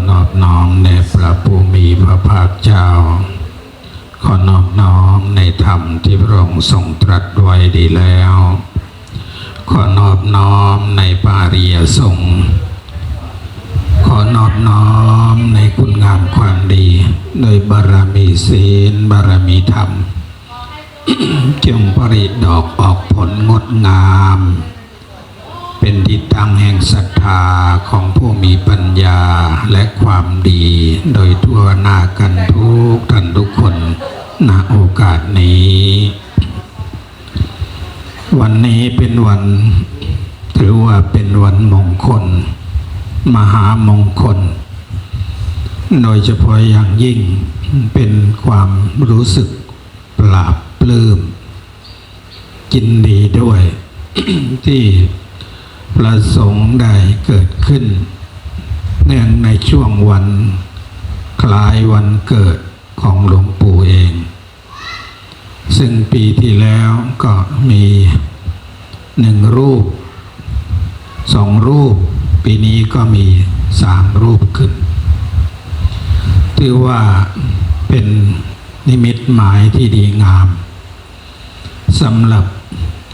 อนอบน้อมในพระภูมิพระภาคเจ้า ขอนอบน้อมในธรรมที่พระองค์ทรงตรัสไว้ดีแล้ว ขอนอบน้อมในปาริยสงฆ์ขอนอบน้อมในคุณงามความดี โดยบารมีศีลบารมีธรรม จงผลิดอกออกผลงดงาม เป็นที่ตั้งแห่งศรัทธาของผู้มีปัญญาและความดี โดยทั่วหน้ากันทุกท่านทุกคนณโอกาสนี้ วันนี้เป็นวันถือว่าเป็นวันมงคล มหามงคล โดยเฉพาะอย่างยิ่งเป็นความรู้สึกปราบปลื้มยินดีด้วยที่ ประสงค์ได้เกิดขึ้น เนื่องในช่วงวัน คล้ายวันเกิดของหลวงปู่เอง ซึ่งปีที่แล้วก็มีหนึ่งรูปสองรูป ปีนี้ก็มีสามรูปขึ้นถือว่าเป็นนิมิตหมายที่ดีงามสำหรับ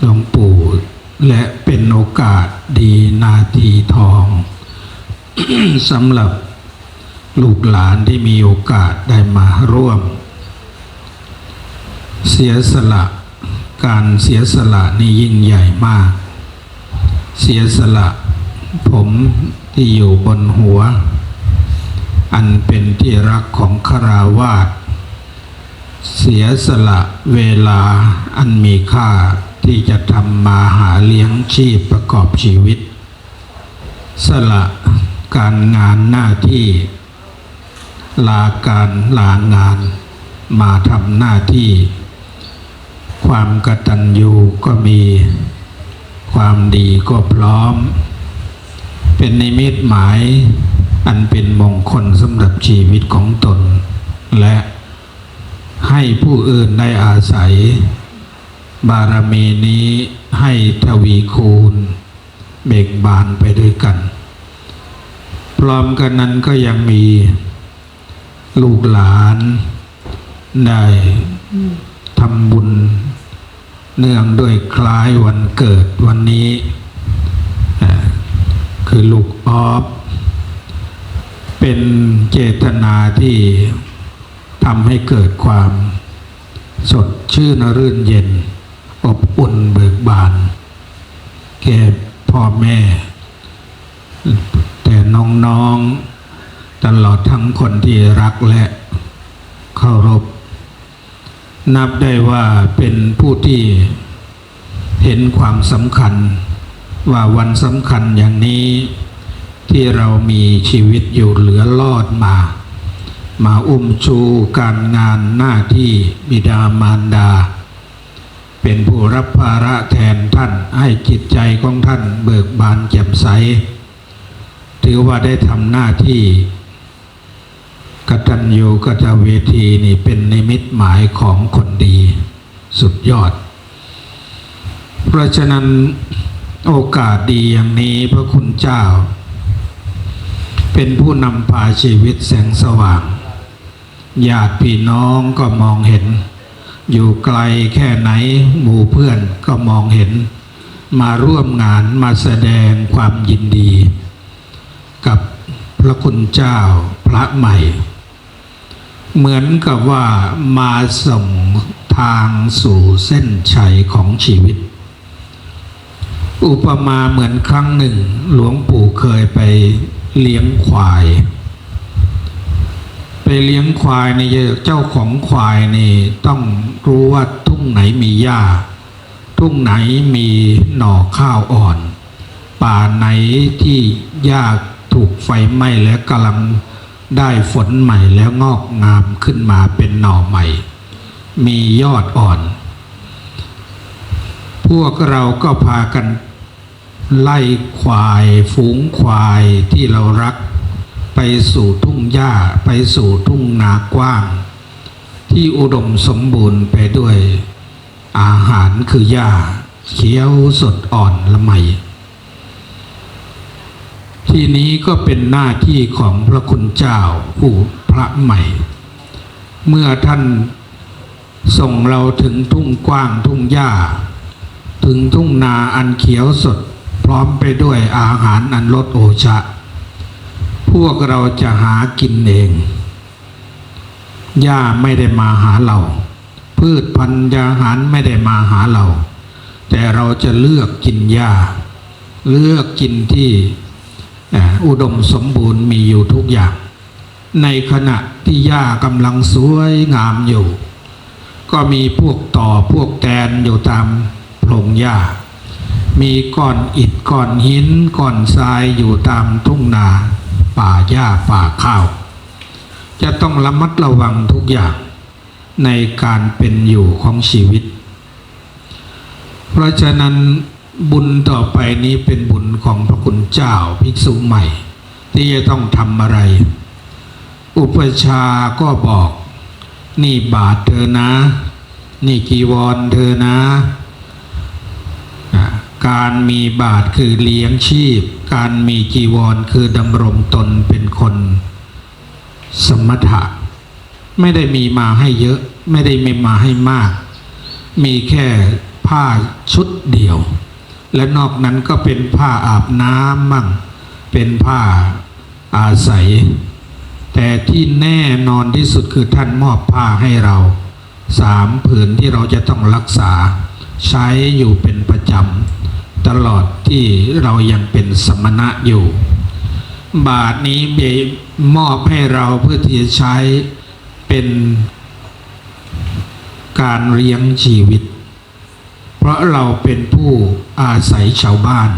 หลวงปู่ และเป็นโอกาสดีนาทีทองสำหรับลูกหลานที่มีโอกาสได้มาร่วม เสียสละการเสียสละนี่ยิ่งใหญ่มาก เสียสละผมที่อยู่บนหัว อันเป็นที่รักของคาราวาสเสียสละเวลาอันมีค่า ที่จะทำมาหาเลี้ยงชีพประกอบชีวิต สละการงานหน้าที่ ลาการลางาน มาทำหน้าที่ ความกตัญญูก็มีความดีก็พร้อม เป็นนิมิตหมายอันเป็นมงคลสำหรับชีวิตของตน และให้ผู้อื่นได้อาศัย บารมีนี้ให้ทวีคูณเบ่งบานไปด้วยกัน พร้อมกันนั้นก็ยังมีลูกหลานได้ทำบุญ เนื่องด้วยคล้ายวันเกิดวันนี้ คือลูกออฟเป็นเจตนาที่ทำให้เกิดความสดชื่นรื่นเย็น อบอุ่นเบิกบาน แก่พ่อแม่ แต่น้องๆ ตลอดทั้งคนที่รักและเคารพ นับได้ว่าเป็นผู้ที่เห็นความสำคัญ ว่าวันสำคัญอย่างนี้ ที่เรามีชีวิตอยู่เหลือรอดมา มาอุ้มชูการงานหน้าที่บิดามารดา เป็นผู้รับภาระแทนท่านให้จิตใจของท่านเบิกบานแจ่มใส ถือว่าได้ทำหน้าที่กตัญญูกตเวทีนี่เป็นนิมิตหมายของคนดี สุดยอด เพราะฉะนั้นโอกาสดีอย่างนี้พระคุณเจ้า เป็นผู้นำพาชีวิตแสงสว่างญาติพี่น้องก็มองเห็น อยู่ไกลแค่ไหนหมู่เพื่อนก็มองเห็น มาร่วมงานมาแสดงความยินดี กับพระคุณเจ้าพระใหม่ เหมือนกับว่ามาส่งทางสู่เส้นชัยของชีวิต อุปมาเหมือนครั้งหนึ่ง หลวงปู่เคยไปเลี้ยงควาย ไปเลี้ยงควายในยเจ้าของควายนี่ต้องรู้ว่าทุ่งไหนมีหญ้า ทุ่งไหนมีหน่อข้าวอ่อน ป่าไหนที่หญ้าถูกไฟไหม้แล้วกำลังได้ฝนใหม่แล้วงอกงามขึ้นมาเป็นหน่อใหม่ มียอดอ่อน พวกเราก็พากันไล่ควายฝูงควายที่เรารัก ไปสู่ทุ่งหญ้าไปสู่ทุ่งนากว้าง ที่อุดมสมบูรณ์ไปด้วย อาหารคือหญ้าเขียวสดอ่อนละไมที่นี้ก็เป็นหน้าที่ของพระคุณเจ้าผู้พระใหม่ เมื่อท่านส่งเราถึงทุ่งกว้างทุ่งหญ้า ถึงทุ่งนาอันเขียวสดพร้อมไปด้วยอาหารอันลดโอชะ พวกเราจะหากินเองหญ้าไม่ได้มาหาเรา พืชพันธุ์ยาหารไม่ได้มาหาเรา แต่เราจะเลือกกินหญ้า เลือกกินที่อุดมสมบูรณ์มีอยู่ทุกอย่าง ในขณะที่หญ้ากำลังสวยงามอยู่ ก็มีพวกต่อพวกแตนอยู่ตามโพรงหญ้า มีก้อนอิฐก้อนหินก้อนทรายอยู่ตามทุ่งนา ป่าหญ้าป่าข้าว จะต้องระมัดระวังทุกอย่างในการเป็นอยู่ของชีวิต เพราะฉะนั้นบุญต่อไปนี้เป็นบุญของพระคุณเจ้าภิกษุใหม่ ที่จะต้องทำอะไร อุปชาก็บอก นี่บาทเธอนะ นี่กีวรเธอนะ การมีบาทคือเลี้ยงชีพ การมีจีวรคือดำรงตนเป็นคน สมถะ ไม่ได้มีมาให้เยอะ ไม่ได้มีมาให้มาก มีแค่ผ้าชุดเดียว และนอกนั้นก็เป็นผ้าอาบน้ำมั่ง เป็นผ้าอาศัย แต่ที่แน่นอนที่สุดคือท่านมอบผ้าให้เราสามผืนที่เราจะต้องรักษา ใช้อยู่เป็นประจำ ตลอดที่เรายังเป็นสมณะอยู่ บาทนี้เบมอบให้เราเพื่อที่จะใช้เป็นการเลี้ยงชีวิต เพราะเราเป็นผู้อาศัยชาวบ้าน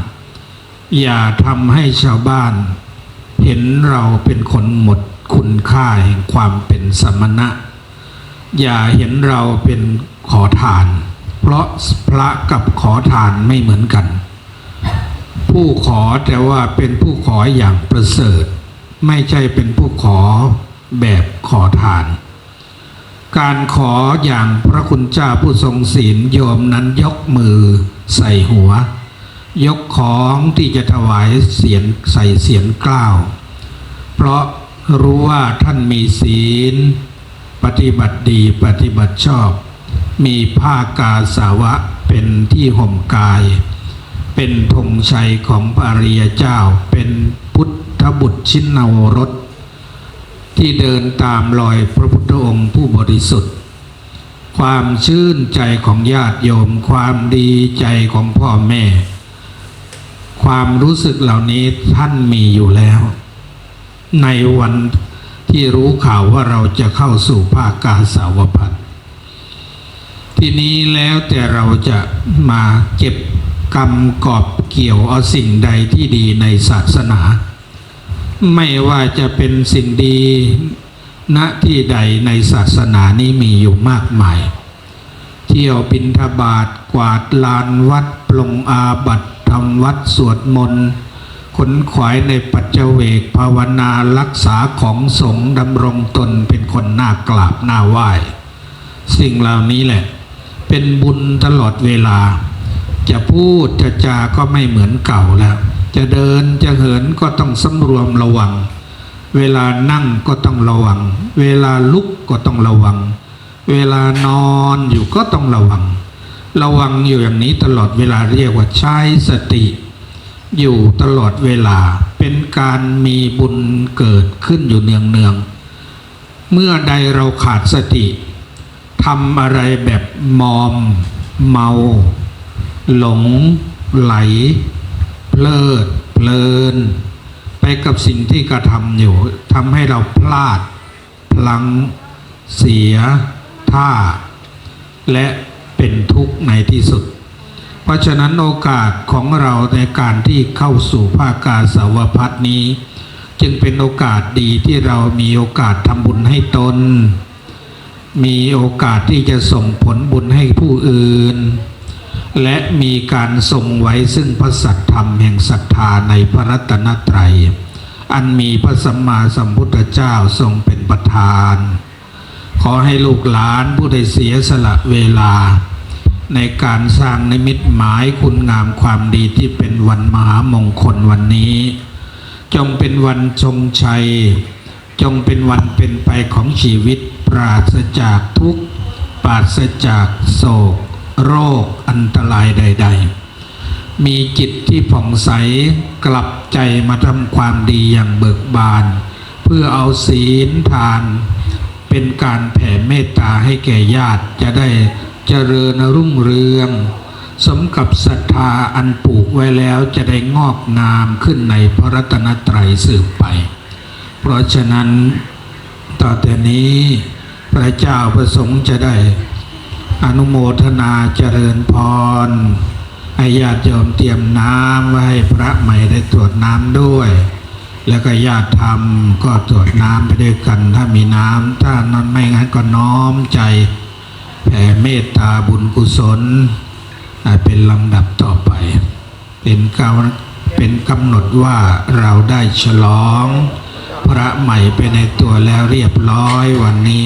อย่าทำให้ชาวบ้าน เห็นเราเป็นคนหมดคุณค่าแห่งความเป็นสมณะ อย่าเห็นเราเป็นขอทาน เพราะพระกับขอทานไม่เหมือนกัน ผู้ขอแต่ว่าเป็นผู้ขออย่างประเสริฐ ไม่ใช่เป็นผู้ขอแบบขอทาน การขออย่างพระคุณเจ้าผู้ทรงศีลโยมนั้นยกมือใส่หัว ยกของที่จะถวายเสียงใส่เสียงกล้าว เพราะรู้ว่าท่านมีศีล ปฏิบัติดีปฏิบัติชอบ มีผ้ากาสาวะเป็นที่ห่มกาย เป็นธงชัยของพระริยเจ้า เป็นพุทธบุตรชินาวรสที่เดินตามรอยพระพุทธองค์ผู้บริสุทธิ์ ความชื่นใจของญาติโยม ความดีใจของพ่อแม่ ความรู้สึกเหล่านี้ท่านมีอยู่แล้ว ในวันที่รู้ข่าวว่าเราจะเข้าสู่ภาคกาสาวพัน์ ทีนี้แล้วแต่เราจะมาเก็บกรรมกอบเกี่ยวเอาสิ่งใดที่ดีในศาสนา ไม่ว่าจะเป็นสิ่งดีณที่ใดในศาสนานี้มีอยู่มากมาย เที่ยวบินทบาทกวาดลานวัดปลงอาบัตทำวัดสวดมนต์ขนขวายในปัจเจเวกภาวนารักษาของสงฆ์ดำรงตนเป็นคนน่ากราบน่าไหว้ สิ่งเหล่านี้แหละ เป็นบุญตลอดเวลา จะพูดจะจาก็ไม่เหมือนเก่าแล้ว จะเดินจะเหินก็ต้องสำรวมระวัง เวลานั่งก็ต้องระวัง เวลาลุกก็ต้องระวัง เวลานอนอยู่ก็ต้องระวัง ระวังอยู่อย่างนี้ตลอดเวลาเรียกว่าใช้สติ อยู่ตลอดเวลาเป็นการมีบุญเกิดขึ้นอยู่เนืองเนืองเมื่อใดเราขาดสติ ทำอะไรแบบมอม เมา หลง ไหล เพลิด เพลิน ไปกับสิ่งที่กระทำอยู่ทำให้เราพลาด พลัง เสีย ท่า และเป็นทุกข์ในที่สุด เพราะฉะนั้นโอกาสของเราในการที่เข้าสู่ภาคกาสาวพัฒนี้ จึงเป็นโอกาสดีที่เรามีโอกาสทำบุญให้ตน มีโอกาสที่จะส่งผลบุญให้ผู้อื่น และมีการทรงไว้ซึ่งพระสัทธรรมแห่งศรัทธาในพระรัตนตรัย อันมีพระสัมมาสัมพุทธเจ้าทรงเป็นประธาน ขอให้ลูกหลานผู้ได้เสียสละเวลา ในการสร้างนิมิตหมายคุณงามความดีที่เป็นวันมหามงคลวันนี้ จงเป็นวันทรงชัย จงเป็นวันเป็นไปของชีวิต ปราศจากทุกข์ปราศจากโศก โรคอันตรายใด ๆ มีจิตที่ผ่องใสกลับใจมาทำความดีอย่างเบิกบาน เพื่อเอาศีลทาน เป็นการแผ่เมตตาให้แก่ญาติจะได้เจริญรุ่งเรือง สมกับศรัทธาอันปลูกไว้แล้วจะได้งอกงามขึ้นในพระรัตนตรัยสืบไป เพราะฉะนั้นต่อแต่นี้ พระเจ้าประสงค์จะได้ อนุโมทนาเจริญพรให้ญาติโยมเตรียมน้ำไว้ให้พระใหม่ได้ตรวจน้ำด้วย แล้วก็ญาติธรรมก็ตรวจน้ำไปด้วยกัน ถ้ามีน้ำถ้านั้นไม่งั้นก็น้อมใจแผ่เมตตาบุญกุศลเป็นลำดับต่อไป เป็นกาเป็นกำหนดว่าเราได้ฉลอง พระใหม่ไปในตัวแล้วเรียบร้อยวันนี้